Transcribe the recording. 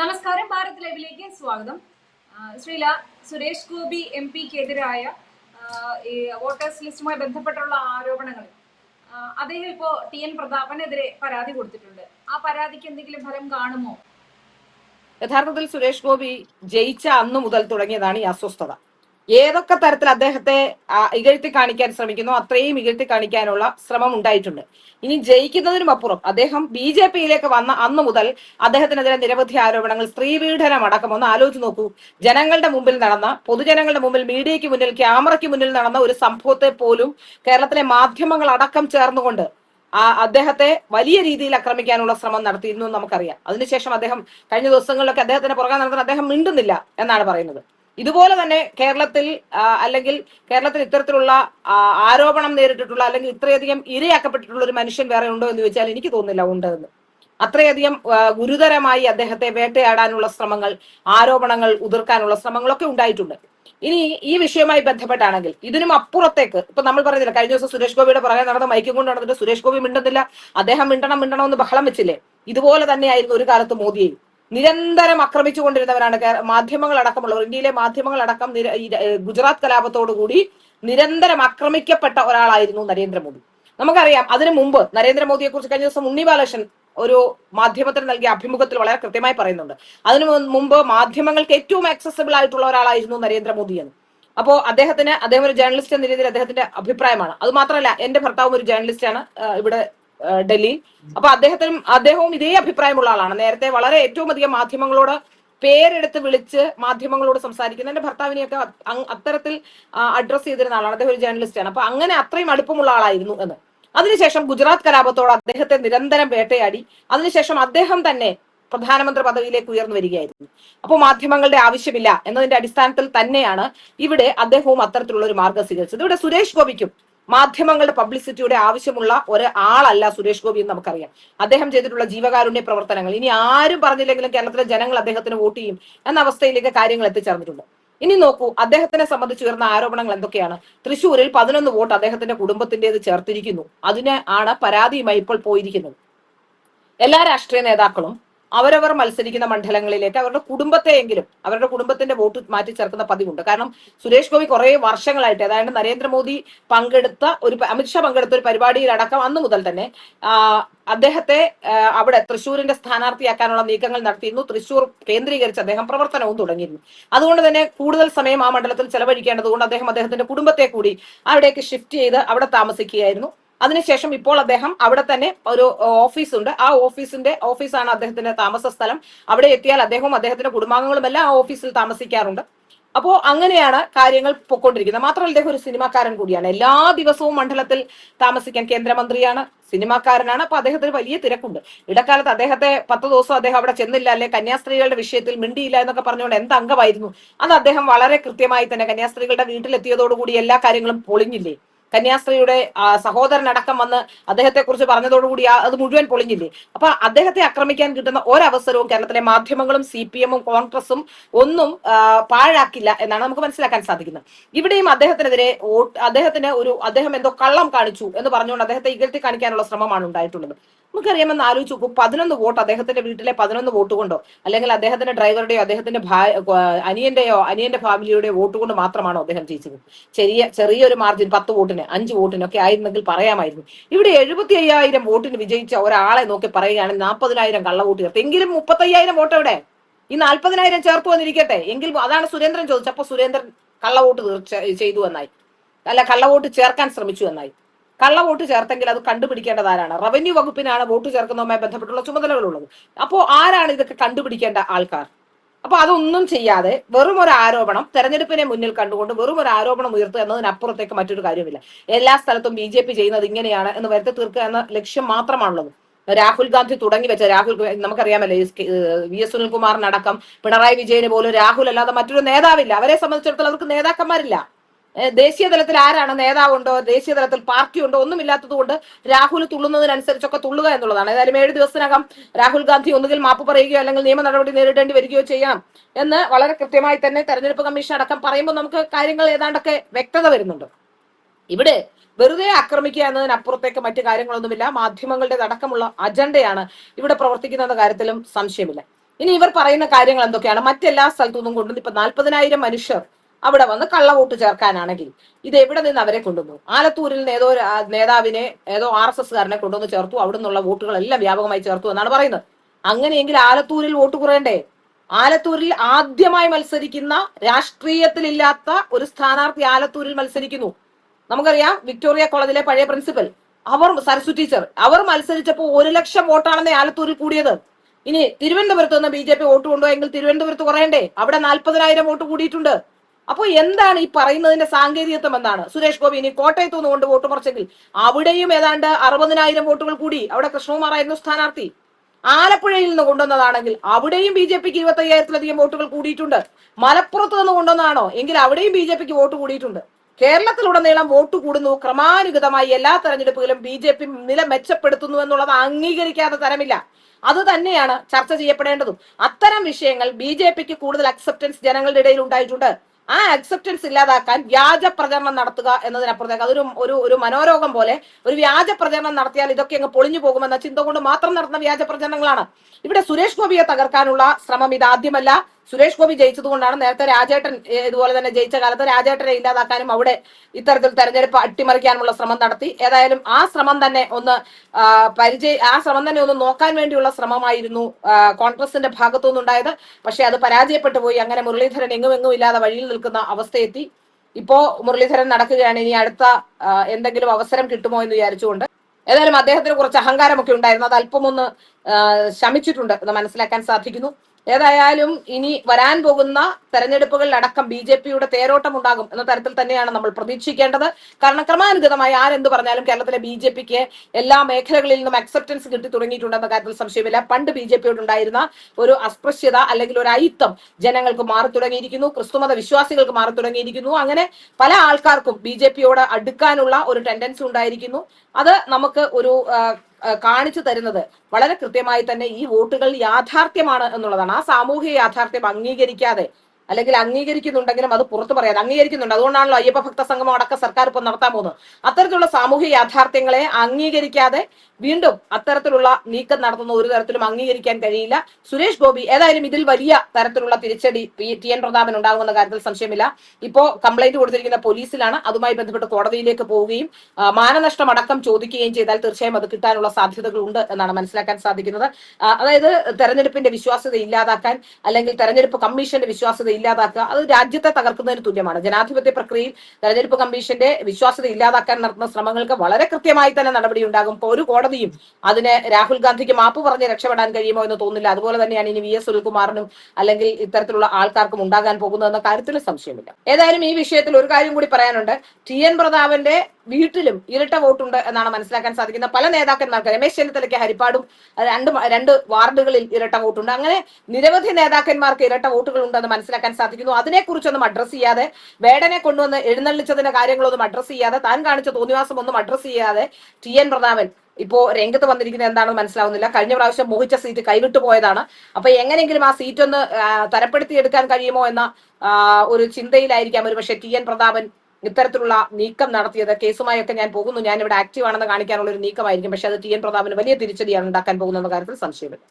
നമസ്കാരം ഭാരത് ലൈവിലേക്ക് സ്വാഗതം. ശ്രീല സുരേഷ് ഗോപി എം പിക്കെതിരായ ഈ വോട്ടേഴ്സ് ലിസ്റ്റുമായി ബന്ധപ്പെട്ടുള്ള ആരോപണങ്ങൾ. അദ്ദേഹം ഇപ്പോ ടി എൻ പ്രതാപനെതിരെ പരാതി കൊടുത്തിട്ടുണ്ട്. ആ പരാതിക്ക് എന്തെങ്കിലും ഫലം കാണുമോ? യഥാർത്ഥത്തിൽ സുരേഷ് ഗോപി ജയിച്ച അന്നു മുതൽ തുടങ്ങിയതാണ് ഈ അസ്വസ്ഥത. ഏതൊക്കെ തരത്തിൽ അദ്ദേഹത്തെ ഇകഴ്ത്തി കാണിക്കാൻ ശ്രമിക്കുന്നു അത്രയും ഇകഴ്ത്തി കാണിക്കാനുള്ള ശ്രമം ഉണ്ടായിട്ടുണ്ട്. ഇനി ജയിക്കുന്നതിനും അപ്പുറം അദ്ദേഹം ബി ജെ പിയിലേക്ക് വന്ന അന്ന് മുതൽ അദ്ദേഹത്തിനെതിരെ നിരവധി ആരോപണങ്ങൾ സ്ത്രീപീഡനം അടക്കം ഒന്ന് ആലോചിച്ച് നോക്കൂ. ജനങ്ങളുടെ മുമ്പിൽ നടന്ന പൊതുജനങ്ങളുടെ മുമ്പിൽ മീഡിയയ്ക്ക് മുന്നിൽ ക്യാമറയ്ക്ക് മുന്നിൽ നടന്ന ഒരു സംഭവത്തെ പോലും കേരളത്തിലെ മാധ്യമങ്ങൾ അടക്കം ചേർന്നുകൊണ്ട് ആ അദ്ദേഹത്തെ വലിയ രീതിയിൽ ആക്രമിക്കാനുള്ള ശ്രമം നടത്തിയിരുന്നു നമുക്കറിയാം. അതിനുശേഷം അദ്ദേഹം കഴിഞ്ഞ ദിവസങ്ങളിലൊക്കെ അദ്ദേഹത്തിന്റെ പുറകെ നടത്തുന്ന അദ്ദേഹം മിണ്ടുന്നില്ല എന്നാണ് പറയുന്നത്. ഇതുപോലെ തന്നെ കേരളത്തിൽ അല്ലെങ്കിൽ കേരളത്തിൽ ഇത്തരത്തിലുള്ള ആരോപണം നേരിട്ടിട്ടുള്ള അല്ലെങ്കിൽ ഇത്രയധികം ഇരയാക്കപ്പെട്ടിട്ടുള്ള ഒരു മനുഷ്യൻ വേറെ ഉണ്ടോ എന്ന് ചോദിച്ചാൽ എനിക്ക് തോന്നുന്നില്ല ഉണ്ടെന്ന്. അത്രയധികം ഗുരുതരമായി അദ്ദേഹത്തെ വേട്ടയാടാനുള്ള ശ്രമങ്ങൾ ആരോപണങ്ങൾ ഉതിർക്കാനുള്ള ശ്രമങ്ങളൊക്കെ ഉണ്ടായിട്ടുണ്ട്. ഇനി ഈ വിഷയവുമായി ബന്ധപ്പെട്ടാണെങ്കിൽ ഇതിനും അപ്പുറത്തേക്ക് ഇപ്പൊ നമ്മൾ പറഞ്ഞില്ല കഴിഞ്ഞ ദിവസം സുരേഷ് ഗോപിയുടെ പുറകെ നടന്ന മൈക്കും കൊണ്ട് നടന്നിട്ട് സുരേഷ് ഗോപി മിണ്ടുന്നില്ല അദ്ദേഹം മിണ്ടണം മിണ്ടണം എന്ന് ബഹളം വെച്ചില്ലേ? ഇതുപോലെ തന്നെയായിരുന്നു ഒരു കാലത്ത് മോദിയെയും. നിരന്തരം ആക്രമിച്ചു കൊണ്ടിരുന്നവരാണ് കേ- മാധ്യമങ്ങൾ അടക്കമുള്ളവർ ഇന്ത്യയിലെ മാധ്യമങ്ങൾ അടക്കം ഗുജറാത്ത് കലാപത്തോടുകൂടി നിരന്തരം ആക്രമിക്കപ്പെട്ട ഒരാളായിരുന്നു നരേന്ദ്രമോദി. നമുക്കറിയാം അതിനു മുമ്പ് നരേന്ദ്രമോദിയെ കുറിച്ച് കഴിഞ്ഞ ദിവസം ഉണ്ണി ബാലകൃഷ്ണൻ ഒരു മാധ്യമത്തിന് നൽകിയ അഭിമുഖത്തിൽ വളരെ കൃത്യമായി പറയുന്നുണ്ട്. അതിനു മുമ്പ് മാധ്യമങ്ങൾക്ക് ഏറ്റവും ആക്സസിബിൾ ആയിട്ടുള്ള ഒരാളായിരുന്നു നരേന്ദ്രമോദി എന്ന് അപ്പോൾ അദ്ദേഹത്തിന് അദ്ദേഹം ഒരു ജേർണലിസ്റ്റ് എന്ന രീതിയിൽ അദ്ദേഹത്തിന്റെ അഭിപ്രായമാണ്. അത് മാത്രമല്ല എന്റെ ഭർത്താവും ഒരു ജേർണലിസ്റ്റാണ് ഇവിടെ ആ, ഡൽഹിയിൽ അപ്പൊ അദ്ദേഹത്തിനും അദ്ദേഹവും ഇതേ അഭിപ്രായമുള്ള ആളാണ്. നേരത്തെ വളരെ ഏറ്റവും അധികം മാധ്യമങ്ങളോട് പേരെടുത്ത് വിളിച്ച് മാധ്യമങ്ങളോട് സംസാരിക്കുന്ന എന്റെ ഭർത്താവിനെയൊക്കെ അത്തരത്തിൽ അഡ്രസ് ചെയ്തിരുന്ന ആളാണ്. അദ്ദേഹം ഒരു ജേർണലിസ്റ്റാണ് അപ്പൊ അങ്ങനെ അത്രയും അടുപ്പമുള്ള ആളായിരുന്നു എന്ന്. അതിനുശേഷം ഗുജറാത്ത് കലാപത്തോട് അദ്ദേഹത്തെ നിരന്തരം വേട്ടയാടി. അതിനുശേഷം അദ്ദേഹം തന്നെ പ്രധാനമന്ത്രി പദവിയിലേക്ക് ഉയർന്നു വരികയായിരുന്നു. അപ്പോൾ മാധ്യമങ്ങളുടെ ആവശ്യമില്ല എന്നതിന്റെ അടിസ്ഥാനത്തിൽ തന്നെയാണ് ഇവിടെ അദ്ദേഹവും അത്തരത്തിലുള്ള ഒരു മാർഗം സ്വീകരിച്ചത്. ഇവിടെ സുരേഷ് ഗോപിക്കും മാധ്യമങ്ങളുടെ പബ്ലിസിറ്റിയുടെ ആവശ്യമുള്ള ഒരാളല്ല സുരേഷ് ഗോപി എന്ന് നമുക്കറിയാം. അദ്ദേഹം ചെയ്തിട്ടുള്ള ജീവകാരുണ്യ പ്രവർത്തനങ്ങൾ. ഇനി ആരും പറഞ്ഞില്ലെങ്കിലും കേരളത്തിലെ ജനങ്ങൾ അദ്ദേഹത്തിന് വോട്ട് ചെയ്യും എന്ന അവസ്ഥയിലേക്ക് കാര്യങ്ങൾ എത്തിച്ചേർന്നിട്ടുണ്ട്. ഇനി നോക്കൂ അദ്ദേഹത്തിനെ സംബന്ധിച്ച് ഉയർന്ന ആരോപണങ്ങൾ എന്തൊക്കെയാണ്? തൃശൂരിൽ പതിനൊന്ന് വോട്ട് അദ്ദേഹത്തിന്റെ കുടുംബത്തിന്റേത് ചേർത്തിരിക്കുന്നു. അതിന് ആണ് പരാതിയുമായി ഇപ്പോൾ പോയിരിക്കുന്നത്. എല്ലാ രാഷ്ട്രീയ നേതാക്കളും അവരവർ മത്സരിക്കുന്ന മണ്ഡലങ്ങളിലേക്ക് അവരുടെ കുടുംബത്തെയെങ്കിലും അവരുടെ കുടുംബത്തിന്റെ വോട്ട് മാറ്റി ചേർക്കുന്ന പതിവുണ്ട്. കാരണം സുരേഷ് ഗോപി കുറെ വർഷങ്ങളായിട്ട് അതായത് നരേന്ദ്രമോദി പങ്കെടുത്ത ഒരു അമിത്ഷാ പങ്കെടുത്ത ഒരു പരിപാടിയിലടക്കം അന്ന് മുതൽ തന്നെ അദ്ദേഹത്തെ അവിടെ തൃശ്ശൂരിന്റെ സ്ഥാനാർത്ഥിയാക്കാനുള്ള നീക്കങ്ങൾ നടത്തിയിരുന്നു. തൃശ്ശൂർ കേന്ദ്രീകരിച്ച് അദ്ദേഹം പ്രവർത്തനവും തുടങ്ങിയിരുന്നു. അതുകൊണ്ട് തന്നെ കൂടുതൽ സമയം ആ മണ്ഡലത്തിൽ ചെലവഴിക്കേണ്ടതുകൊണ്ട് അദ്ദേഹം അദ്ദേഹത്തിന്റെ കുടുംബത്തെ കൂടി അവിടേക്ക് ഷിഫ്റ്റ് ചെയ്ത് അവിടെ താമസിക്കുകയായിരുന്നു. അതിനുശേഷം ഇപ്പോൾ അദ്ദേഹം അവിടെ തന്നെ ഒരു ഓഫീസ് ഉണ്ട് ആ ഓഫീസിന്റെ ഓഫീസാണ് അദ്ദേഹത്തിന്റെ താമസ സ്ഥലം. അവിടെ എത്തിയാൽ അദ്ദേഹവും അദ്ദേഹത്തിന്റെ കുടുംബാംഗങ്ങളും എല്ലാം ആ ഓഫീസിൽ താമസിക്കാറുണ്ട്. അപ്പോ അങ്ങനെയാണ് കാര്യങ്ങൾ പൊക്കോണ്ടിരിക്കുന്നത്. മാത്രമല്ല അദ്ദേഹം ഒരു സിനിമാക്കാരൻ കൂടിയാണ്. എല്ലാ ദിവസവും മണ്ഡലത്തിൽ താമസിക്കാൻ കേന്ദ്രമന്ത്രിയാണ് സിനിമാക്കാരനാണ്. അപ്പൊ അദ്ദേഹത്തിന് വലിയ തിരക്കുണ്ട്. ഇടക്കാലത്ത് അദ്ദേഹത്തെ പത്ത് ദിവസം അദ്ദേഹം അവിടെ ചെന്നില്ല അല്ലെ കന്യാസ്ത്രീകളുടെ വിഷയത്തിൽ മിണ്ടിയില്ല എന്നൊക്കെ പറഞ്ഞുകൊണ്ട് എന്ത് അംഗമായിരുന്നു? അത് അദ്ദേഹം വളരെ കൃത്യമായി തന്നെ കന്യാസ്ത്രീകളുടെ വീട്ടിലെത്തിയതോടുകൂടി എല്ലാ കാര്യങ്ങളും പൊളിഞ്ഞില്ലേ? കന്യാസ്ത്രീയുടെ സഹോദരനടക്കം വന്ന് അദ്ദേഹത്തെ കുറിച്ച് പറഞ്ഞതോടുകൂടി അത് മുഴുവൻ പൊളിഞ്ഞില്ലേ? അപ്പൊ അദ്ദേഹത്തെ ആക്രമിക്കാൻ കിട്ടുന്ന ഒരവസരവും കേരളത്തിലെ മാധ്യമങ്ങളും സി പി എമ്മും കോൺഗ്രസും ഒന്നും പാഴാക്കില്ല എന്നാണ് നമുക്ക് മനസ്സിലാക്കാൻ സാധിക്കുന്നത്. ഇവിടെയും അദ്ദേഹത്തിനെതിരെ അദ്ദേഹത്തിന് ഒരു അദ്ദേഹം എന്തോ കള്ളം കാണിച്ചു എന്ന് പറഞ്ഞുകൊണ്ട് അദ്ദേഹത്തെ ഇകഴ്ത്തി കാണിക്കാനുള്ള ശ്രമമാണ് ഉണ്ടായിട്ടുള്ളത്. നമുക്കറിയാമെന്ന് ആലോചിച്ച് നോക്കൂ പതിനൊന്ന് വോട്ട് അദ്ദേഹത്തിന്റെ വീട്ടിലെ പതിനൊന്ന് വോട്ട് കൊണ്ടോ അല്ലെങ്കിൽ അദ്ദേഹത്തിന്റെ ഡ്രൈവറുടെയോ അദ്ദേഹത്തിന്റെ അനിയന്റെയോ അനിയന്റെ ഫാമിലിയുടെയോ വോട്ട് കൊണ്ട് മാത്രമാണോ അദ്ദേഹം ജയിച്ചത്? ചെറിയ ചെറിയൊരു മാർജിൻ പത്ത് വോട്ടിന് അഞ്ച് വോട്ടിനൊക്കെ ആയിരുന്നെങ്കിൽ പറയാമായിരുന്നു. ഇവിടെ എഴുപത്തി അയ്യായിരം വോട്ടിന് വിജയിച്ച ഒരാളെ നോക്കി പറയുകയാണെങ്കിൽ നാൽപ്പതിനായിരം കള്ള വോട്ട് ചേർത്ത്. എങ്കിലും മുപ്പത്തയ്യായിരം വോട്ട് എവിടെ? ഈ നാൽപ്പതിനായിരം ചേർത്ത് വന്നിരിക്കട്ടെ. എങ്കിൽ അതാണ് സുരേന്ദ്രൻ ചോദിച്ചത്. അപ്പൊ സുരേന്ദ്രൻ കള്ളവോട്ട് തീർച്ച ചെയ്തു എന്നായി. അല്ല കള്ളവോട്ട് ചേർക്കാൻ ശ്രമിച്ചു എന്നായി. കള്ള വോട്ട് ചേർത്തെങ്കിൽ അത് കണ്ടുപിടിക്കേണ്ടത് ആരാണ്? റവന്യൂ വകുപ്പിനാണ് വോട്ട് ചേർക്കുന്നതുമായി ബന്ധപ്പെട്ടുള്ള ചുമതലകളുള്ളത്. അപ്പോൾ ആരാണ് ഇതൊക്കെ കണ്ടുപിടിക്കേണ്ട ആൾക്കാർ? അപ്പൊ അതൊന്നും ചെയ്യാതെ വെറും ഒരു ആരോപണം തെരഞ്ഞെടുപ്പിനെ മുന്നിൽ കണ്ടുകൊണ്ട് വെറും ഒരു ആരോപണം ഉയർത്തുക എന്നതിനപ്പുറത്തേക്ക് മറ്റൊരു കാര്യമില്ല. എല്ലാ സ്ഥലത്തും ബി ജെ പി ചെയ്യുന്നത് ഇങ്ങനെയാണ് എന്ന് വരുത്തി തീർക്കുക എന്ന ലക്ഷ്യം മാത്രമാണുള്ളത്. രാഹുൽ ഗാന്ധി തുടങ്ങി വെച്ച രാഹുൽ നമുക്കറിയാമല്ലോ വി എസ് സുനിൽകുമാറിനടക്കം പിണറായി വിജയന് പോലും രാഹുൽ അല്ലാതെ മറ്റൊരു നേതാവില്ല. അവരെ സംബന്ധിച്ചിടത്തോളം അവർക്ക് നേതാക്കന്മാരില്ല. ദേശീയ തലത്തിൽ ആരാണ് നേതാവുണ്ടോ ദേശീയ തലത്തിൽ പാർട്ടി ഉണ്ടോ ഒന്നുമില്ലാത്തത് കൊണ്ട് രാഹുൽ തുള്ളുന്നതിനനുസരിച്ചൊക്കെ തുള്ളുക എന്നുള്ളതാണ്. ഏതായാലും ഏഴ് ദിവസത്തിനകം രാഹുൽ ഗാന്ധി ഒന്നുകിൽ മാപ്പ് പറയുകയോ അല്ലെങ്കിൽ നിയമ നടപടി നേരിടേണ്ടി വരികയോ ചെയ്യാം എന്ന് വളരെ കൃത്യമായി തന്നെ തെരഞ്ഞെടുപ്പ് കമ്മീഷൻ അടക്കം പറയുമ്പോൾ നമുക്ക് കാര്യങ്ങൾ ഏതാണ്ടൊക്കെ വ്യക്തത വരുന്നുണ്ട്. ഇവിടെ വെറുതെ ആക്രമിക്കുക എന്നതിനപ്പുറത്തേക്ക് മറ്റു കാര്യങ്ങളൊന്നുമില്ല. മാധ്യമങ്ങളുടെ അടക്കമുള്ള അജണ്ടയാണ് ഇവിടെ പ്രവർത്തിക്കുന്ന കാര്യത്തിലും സംശയമില്ല. ഇനി ഇവർ പറയുന്ന കാര്യങ്ങൾ എന്തൊക്കെയാണ്? മറ്റെല്ലാ സ്ഥലത്തു നിന്നും കൊണ്ടുവന്ന് ഇപ്പൊ നാൽപ്പതിനായിരം മനുഷ്യർ അവിടെ വന്ന് കള്ളവോട്ട് ചേർക്കാനാണെങ്കിൽ ഇത് എവിടെ നിന്ന് അവരെ കൊണ്ടുവന്നു? ആലത്തൂരിൽ നിന്ന് ഏതോ നേതാവിനെ ഏതോ ആർ എസ് എസ്കാരനെ കൊണ്ടുവന്ന് ചേർത്തു. അവിടെ നിന്നുള്ള വോട്ടുകളെല്ലാം വ്യാപകമായി ചേർത്തു എന്നാണ് പറയുന്നത്. അങ്ങനെയെങ്കിൽ ആലത്തൂരിൽ വോട്ട് കുറയണ്ടേ? ആലത്തൂരിൽ ആദ്യമായി മത്സരിക്കുന്ന രാഷ്ട്രീയത്തിലില്ലാത്ത ഒരു സ്ഥാനാർത്ഥി ആലത്തൂരിൽ മത്സരിക്കുന്നു. നമുക്കറിയാം വിക്ടോറിയ കോളേജിലെ പഴയ പ്രിൻസിപ്പൽ. അവർ സരസ്വ ടീച്ചർ. അവർ മത്സരിച്ചപ്പോൾ ഒരു ലക്ഷം വോട്ടാണെന്ന് ആലത്തൂരിൽ കൂടിയത്. ഇനി തിരുവനന്തപുരത്ത് നിന്ന് ബി ജെ പി വോട്ട് കൊണ്ടുപോയെങ്കിൽ തിരുവനന്തപുരത്ത് കുറയണ്ടേ? അവിടെ നാൽപ്പതിനായിരം വോട്ട് കൂടിയിട്ടുണ്ട്. അപ്പോൾ എന്താണ് ഈ പറയുന്നതിന്റെ സാങ്കേതികത്വം എന്നാണ് സുരേഷ് ഗോപി ഇനി കോട്ടയത്ത് നിന്ന് കൊണ്ട് വോട്ട് മറിച്ചെങ്കിൽ അവിടെയും ഏതാണ്ട് അറുപതിനായിരം വോട്ടുകൾ കൂടി അവിടെ കൃഷ്ണകുമാറായിരുന്നു സ്ഥാനാർത്ഥി. ആലപ്പുഴയിൽ നിന്ന് കൊണ്ടുവന്നതാണെങ്കിൽ അവിടെയും ബി ജെ പിക്ക് ഇരുപത്തി അയ്യായിരത്തിലധികം വോട്ടുകൾ കൂടിയിട്ടുണ്ട്. മലപ്പുറത്ത് നിന്ന് കൊണ്ടുവന്നതാണോ? എങ്കിൽ അവിടെയും ബി ജെ പിക്ക് വോട്ട് കൂടിയിട്ടുണ്ട്. കേരളത്തിലുടനീളം വോട്ട് കൂടുന്നു. ക്രമാനുഗതമായി എല്ലാ തെരഞ്ഞെടുപ്പുകളും ബി ജെ പി നില മെച്ചപ്പെടുത്തുന്നു എന്നുള്ളത് അംഗീകരിക്കാത്ത തരമില്ല. അത് തന്നെയാണ് ചർച്ച ചെയ്യപ്പെടേണ്ടതും. അത്തരം വിഷയങ്ങൾ ബി ജെ പിക്ക് കൂടുതൽ അക്സെപ്റ്റൻസ് ജനങ്ങളുടെ ഇടയിൽ ഉണ്ടായിട്ടുണ്ട്. ആ അക്സെപ്റ്റൻസ് ഇല്ലാതാക്കാൻ വ്യാജ പ്രചരണം നടത്തുക എന്നതിനപ്പുറത്തേക്ക് അതൊരു ഒരു ഒരു മനോരോഗം പോലെ ഒരു വ്യാജ പ്രചരണം നടത്തിയാൽ ഇതൊക്കെ അങ്ങ് പൊളിഞ്ഞു പോകുമെന്ന ചിന്ത കൊണ്ട് മാത്രം നടത്തുന്ന വ്യാജ പ്രചരണങ്ങളാണ്. ഇവിടെ സുരേഷ് ഗോപിയെ തകർക്കാനുള്ള ശ്രമം ഇതാദ്യമല്ല. സുരേഷ് ഗോപി ജയിച്ചതുകൊണ്ടാണ് നേരത്തെ രാജേട്ടൻ ഇതുപോലെ തന്നെ ജയിച്ച കാലത്ത് രാജേട്ടനെ ഇല്ലാതാക്കാനും അവിടെ ഇത്തരത്തിൽ തെരഞ്ഞെടുപ്പ് അട്ടിമറിക്കാനുമുള്ള ശ്രമം നടത്തി. ഏതായാലും ആ ശ്രമം തന്നെ ഒന്ന് പരിചയ ആ ശ്രമം തന്നെ ഒന്ന് നോക്കാൻ വേണ്ടിയുള്ള ശ്രമമായിരുന്നു കോൺഗ്രസിന്റെ ഭാഗത്തു നിന്നുണ്ടായത്. പക്ഷെ അത് പരാജയപ്പെട്ടു പോയി. അങ്ങനെ മുരളീധരൻ എങ്ങും എങ്ങും ഇല്ലാതെ വഴിയിൽ നിൽക്കുന്ന അവസ്ഥയെത്തി. ഇപ്പോ മുരളീധരൻ നടക്കുകയാണ്. ഇനി അടുത്ത എന്തെങ്കിലും അവസരം കിട്ടുമോ എന്ന് വിചാരിച്ചുകൊണ്ട്. ഏതായാലും അദ്ദേഹത്തിന് കുറച്ച് അഹങ്കാരമൊക്കെ ഉണ്ടായിരുന്നു. അത് അല്പമൊന്ന് ശമിച്ചിട്ടുണ്ട്. എന്ന് മനസ്സിലാക്കാൻ സാധിക്കുന്നു. ഏതായാലും ഇനി വരാൻ പോകുന്ന തെരഞ്ഞെടുപ്പുകളിലടക്കം ബി ജെ പിയുടെ തേരോട്ടം ഉണ്ടാകും എന്ന തരത്തിൽ തന്നെയാണ് നമ്മൾ പ്രതീക്ഷിക്കേണ്ടത്. കാരണം ക്രമാനുഗതമായി ആരെന്ത് പറഞ്ഞാലും കേരളത്തിലെ ബി ജെ പിക്ക് എല്ലാ മേഖലകളിൽ നിന്നും അക്സെപ്റ്റൻസ് കിട്ടി തുടങ്ങിയിട്ടുണ്ടെന്ന കാര്യത്തിൽ സംശയമില്ല. പണ്ട് ബി ജെ പിയോട് ഉണ്ടായിരുന്ന ഒരു അസ്പൃശ്യത അല്ലെങ്കിൽ ഒരു അയിത്തം ജനങ്ങൾക്ക് മാറി തുടങ്ങിയിരിക്കുന്നു. ക്രിസ്തുമത വിശ്വാസികൾക്ക് മാറി തുടങ്ങിയിരിക്കുന്നു. അങ്ങനെ പല ആൾക്കാർക്കും ബി ജെ പിയോട് അടുക്കാനുള്ള ഒരു ടെൻഡൻസി ഉണ്ടായിരിക്കുന്നു. അത് നമുക്ക് ഒരു കാണിച്ചു തരുന്നത് വളരെ കൃത്യമായി തന്നെ ഈ വോട്ടുകൾ യാഥാർത്ഥ്യമാണ് എന്നുള്ളതാണ്. ആ സാമൂഹിക യാഥാർത്ഥ്യം അംഗീകരിക്കാതെ അല്ലെങ്കിൽ അംഗീകരിക്കുന്നുണ്ടെങ്കിലും അത് പുറത്തു പറയാതെ അംഗീകരിക്കുന്നുണ്ട്. അതുകൊണ്ടാണല്ലോ അയ്യപ്പ ഭക്ത സംഗമം അടക്കം സർക്കാർ ഇപ്പോൾ നടത്താൻ പോകുന്നത്. അത്തരത്തിലുള്ള സാമൂഹ്യ യാഥാർത്ഥ്യങ്ങളെ അംഗീകരിക്കാതെ വീണ്ടും അത്തരത്തിലുള്ള നീക്കം നടത്തുന്ന ഒരു തരത്തിലും അംഗീകരിക്കാൻ കഴിയില്ല. സുരേഷ് ഗോപി ഏതായാലും ഇതിൽ വലിയ തരത്തിലുള്ള തിരിച്ചടി ടി എൻ പ്രതാപൻ ഉണ്ടാകുമെന്ന കാര്യത്തിൽ സംശയമില്ല. ഇപ്പോ കംപ്ലൈന്റ് കൊടുത്തിരിക്കുന്ന പോലീസിലാണ് അതുമായി ബന്ധപ്പെട്ട് കോടതിയിലേക്ക് പോവുകയും മാനനഷ്ടം അടക്കം ചോദിക്കുകയും ചെയ്താൽ തീർച്ചയായും അത് കിട്ടാനുള്ള സാധ്യതകൾ ഉണ്ട് എന്നാണ് മനസ്സിലാക്കാൻ സാധിക്കുന്നത്. അതായത് തെരഞ്ഞെടുപ്പിന്റെ വിശ്വാസ്യത ഇല്ലാതാക്കാൻ അല്ലെങ്കിൽ തെരഞ്ഞെടുപ്പ് കമ്മീഷന്റെ വിശ്വാസ്യത ഇല്ലാതാക്കുക. അത് രാജ്യത്തെ തകർക്കുന്നതിന് തുല്യമാണ്. ജനാധിപത്യ പ്രക്രിയയിൽ തെരഞ്ഞെടുപ്പ് കമ്മീഷന്റെ വിശ്വാസ്യത ഇല്ലാതാക്കാൻ നടത്തുന്ന ശ്രമങ്ങൾക്ക് വളരെ കൃത്യമായി തന്നെ നടപടി ഉണ്ടാകും. ഒരു കോടതിയും അതിന് രാഹുൽ ഗാന്ധിക്ക് മാപ്പ് പറഞ്ഞ് രക്ഷപ്പെടാൻ കഴിയുമോ എന്ന് തോന്നുന്നില്ല. അതുപോലെ തന്നെയാണ് ഇനി വി എസ് സുനിൽകുമാറിനും അല്ലെങ്കിൽ ഇത്തരത്തിലുള്ള ആൾക്കാർക്കും ഉണ്ടാകാൻ പോകുന്നതെന്ന കാര്യത്തിൽ സംശയമില്ല. ഏതായാലും ഈ വിഷയത്തിൽ ഒരു കാര്യം കൂടി പറയാനുണ്ട്. ടി എൻ പ്രതാപന്റെ വീട്ടിലും ഇരട്ട വോട്ടുണ്ട് എന്നാണ് മനസ്സിലാക്കാൻ സാധിക്കുന്നത്. പല നേതാക്കന്മാർക്ക് രമേശ് ചെന്നിത്തലയ്ക്ക് ഹരിപ്പാടും രണ്ട് രണ്ട് വാർഡുകളിൽ ഇരട്ട വോട്ടുണ്ട്. അങ്ങനെ നിരവധി നേതാക്കന്മാർക്ക് ഇരട്ട വോട്ടുകൾ ഉണ്ടെന്ന് മനസ്സിലാക്കാൻ സാധിക്കുന്നു. അതിനെക്കുറിച്ചൊന്നും അഡ്രസ്സ് ചെയ്യാതെ വേടനെ കൊണ്ടുവന്ന് എഴുന്നള്ളിച്ചതിന്റെ കാര്യങ്ങളൊന്നും അഡ്രസ്സ് ചെയ്യാതെ താൻ കാണിച്ച തോന്നിവാസം ഒന്നും അഡ്രസ്സ് ചെയ്യാതെ ടി എൻ പ്രതാപൻ ഇപ്പോ രംഗത്ത് വന്നിരിക്കുന്നത് എന്താണെന്ന് മനസ്സിലാവുന്നില്ല. കഴിഞ്ഞ പ്രാവശ്യം മോഹിച്ച സീറ്റ് കൈവിട്ടു പോയതാണ്. അപ്പൊ എങ്ങനെയെങ്കിലും ആ സീറ്റ് ഒന്ന് തരപ്പെടുത്തി എടുക്കാൻ കഴിയുമോ എന്ന ഒരു ചിന്തയിലായിരിക്കാം ഒരു പക്ഷെ ടി എൻ പ്രതാപൻ ഇത്തരത്തിലുള്ള നീക്കം നടത്തിയത് കേസുമായൊക്കെ ഞാൻ പോകുന്നു. ഞാൻ ഇവിടെ ആക്റ്റീവ് ആണെന്ന് കാണിക്കാനുള്ള ഒരു നീക്കമായിരിക്കും. പക്ഷെ അത് ടി എൻ പ്രതാപന് വലിയ തിരിച്ചടിയാണ് ഉണ്ടാക്കാൻ പോകുന്ന കാര്യത്തിൽ സംശയമില്ല.